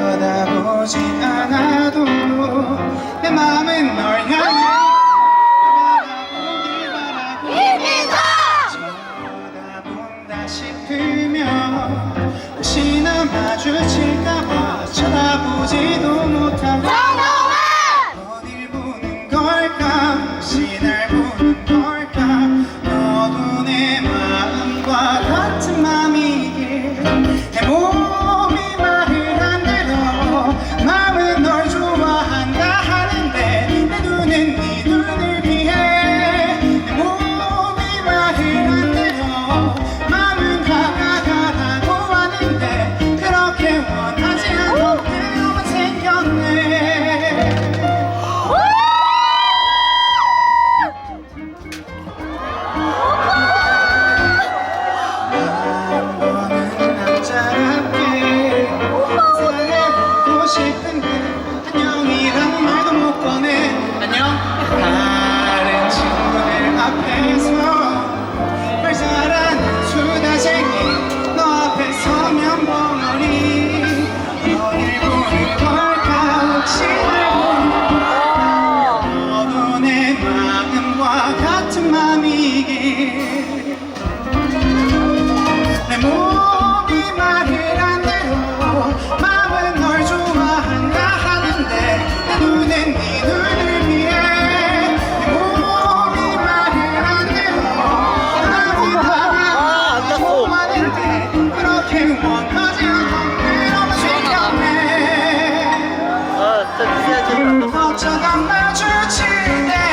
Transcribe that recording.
쳐다보지 않아도 내 마음은 널 향해. 바라보길 바라고. 힘내서 쳐다본다 싶으면 같은 맘이길 내 몸이 말이란 대로 마음은 널 좋아한다 하는데 내 눈엔 네 눈을 피해 내 몸이 말이란 대로 마음이 바라봐 좋아하는데 그렇게 원하지 않던 그런 생각에 어쩌다. 마주칠 때